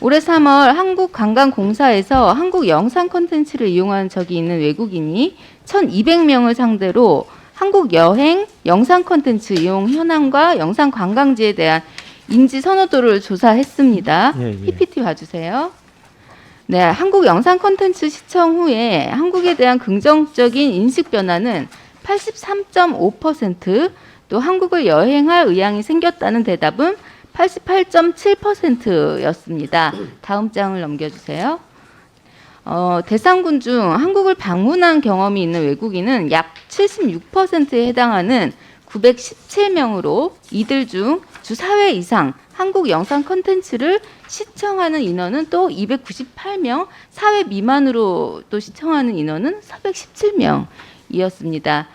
올해 3월 한국관광공사에서 한국 영상 콘텐츠를 이용한 적이 있는 외국인이 1,200명을 상대로 한국 여행 영상 콘텐츠 이용 현황과 영상 관광지에 대한 인지 선호도를 조사했습니다. 예, 예. PPT 봐주세요. 네, 한국 영상 콘텐츠 시청 후에 한국에 대한 긍정적인 인식 변화는 83.5%, 또 한국을 여행할 의향이 생겼다는 대답은 88.7%였습니다. 다음 장을 넘겨주세요. 어, 대상군 중 한국을 방문한 경험이 있는 외국인은 약 76%에 해당하는 917명으로 이들 중 주 4회 이상 한국 영상 컨텐츠를 시청하는 인원은 또 298명, 4회 미만으로 또 시청하는 인원은 417명이었습니다.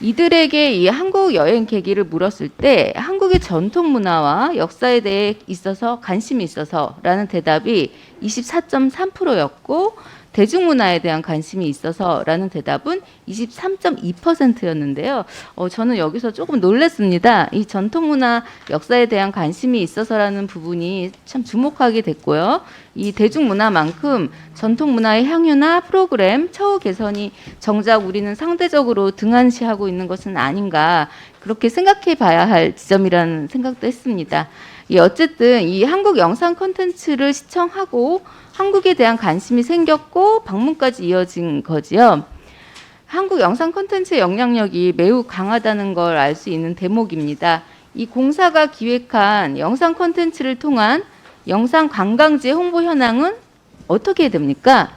이들에게 이 한국 여행 계기를 물었을 때 한국의 전통 문화와 역사에 대해 있어서 관심이 있어서라는 대답이 24.3%였고 대중문화에 대한 관심이 있어서라는 대답은 23.2%였는데요. 어, 저는 여기서 조금 놀랐습니다. 이 전통문화 역사에 대한 관심이 있어서라는 부분이 참 주목하게 됐고요. 이 대중문화만큼 전통문화의 향유나 프로그램, 처우 개선이 정작 우리는 상대적으로 등한시하고 있는 것은 아닌가 그렇게 생각해 봐야 할 지점이라는 생각도 했습니다. 이 어쨌든 이 한국 영상 콘텐츠를 시청하고 한국에 대한 관심이 생겼고 방문까지 이어진 거지요. 한국 영상 콘텐츠의 영향력이 매우 강하다는 걸 알 수 있는 대목입니다. 이 공사가 기획한 영상 콘텐츠를 통한 영상 관광지 홍보 현황은 어떻게 됩니까?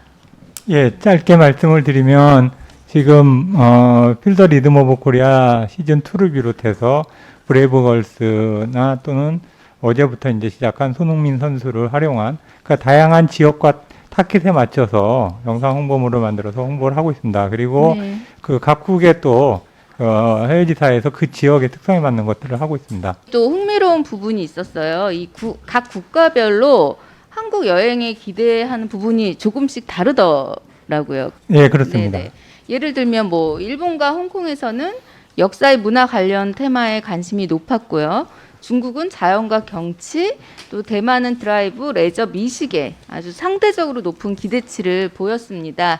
예, 짧게 말씀을 드리면 지금 어, 필더 리듬 오브 코리아 시즌 2를 비롯해서 브레이브걸스나 또는 어제부터 이제 시작한 손흥민 선수를 활용한 그 다양한 지역과 타깃에 맞춰서 영상 홍보물을 만들어서 홍보를 하고 있습니다. 그리고 네. 그 각국의 또 어, 해외지사에서 그 지역의 특성에 맞는 것들을 하고 있습니다. 또 흥미로운 부분이 있었어요. 이 각 국가별로 한국 여행에 기대하는 부분이 조금씩 다르더라고요. 예, 그렇습니다. 네네. 예를 들면 뭐 일본과 홍콩에서는 역사의 문화 관련 테마에 관심이 높았고요. 중국은 자연과 경치, 또 대만은 드라이브, 레저, 미식에 아주 상대적으로 높은 기대치를 보였습니다.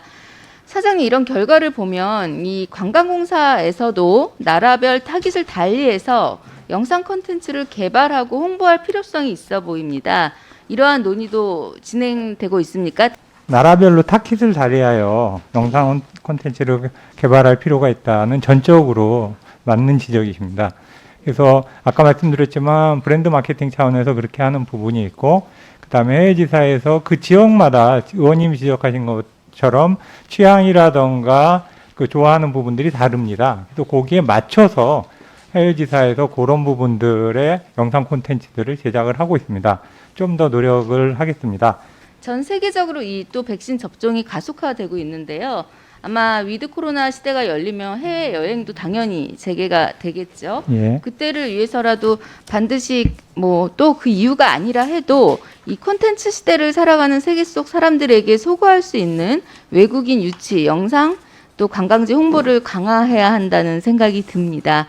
사장님 이런 결과를 보면 이 관광공사에서도 나라별 타깃을 달리해서 영상 콘텐츠를 개발하고 홍보할 필요성이 있어 보입니다. 이러한 논의도 진행되고 있습니까? 나라별로 타깃을 달리하여 영상 콘텐츠를 개발할 필요가 있다는 전적으로 맞는 지적이십니다. 그래서 아까 말씀드렸지만 브랜드 마케팅 차원에서 그렇게 하는 부분이 있고 그다음에 해외지사에서 그 지역마다 의원님이 지적하신 것처럼 취향이라던가 그 좋아하는 부분들이 다릅니다. 또 거기에 맞춰서 해외지사에서 그런 부분들의 영상 콘텐츠들을 제작을 하고 있습니다. 좀 더 노력을 하겠습니다. 전 세계적으로 이 또 백신 접종이 가속화되고 있는데요. 아마 위드 코로나 시대가 열리면 해외 여행도 당연히 재개가 되겠죠. 예. 그때를 위해서라도 반드시 뭐 또 그 이유가 아니라 해도 이 콘텐츠 시대를 살아가는 세계 속 사람들에게 소구할 수 있는 외국인 유치, 영상 또 관광지 홍보를 강화해야 한다는 생각이 듭니다.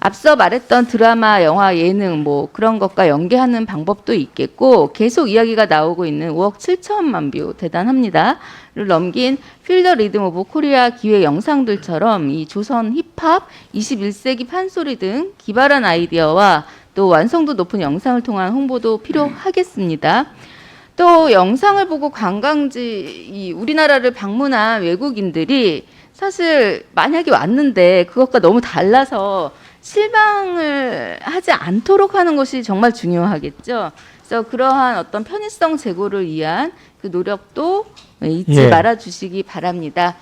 앞서 말했던 드라마, 영화, 예능 뭐 그런 것과 연계하는 방법도 있겠고 계속 이야기가 나오고 있는 5억 7천만 뷰 대단합니다.를 넘긴 필더 리듬 오브 코리아 기획 영상들처럼 이 조선 힙합, 21세기 판소리 등 기발한 아이디어와 또 완성도 높은 영상을 통한 홍보도 필요하겠습니다. 또 영상을 보고 관광지 이 우리나라를 방문한 외국인들이 사실 만약에 왔는데 그것과 너무 달라서 실망을 하지 않도록 하는 것이 정말 중요하겠죠. 그래서 그러한 어떤 편의성 제고를 위한 그 노력도 잊지 예. 말아 주시기 바랍니다.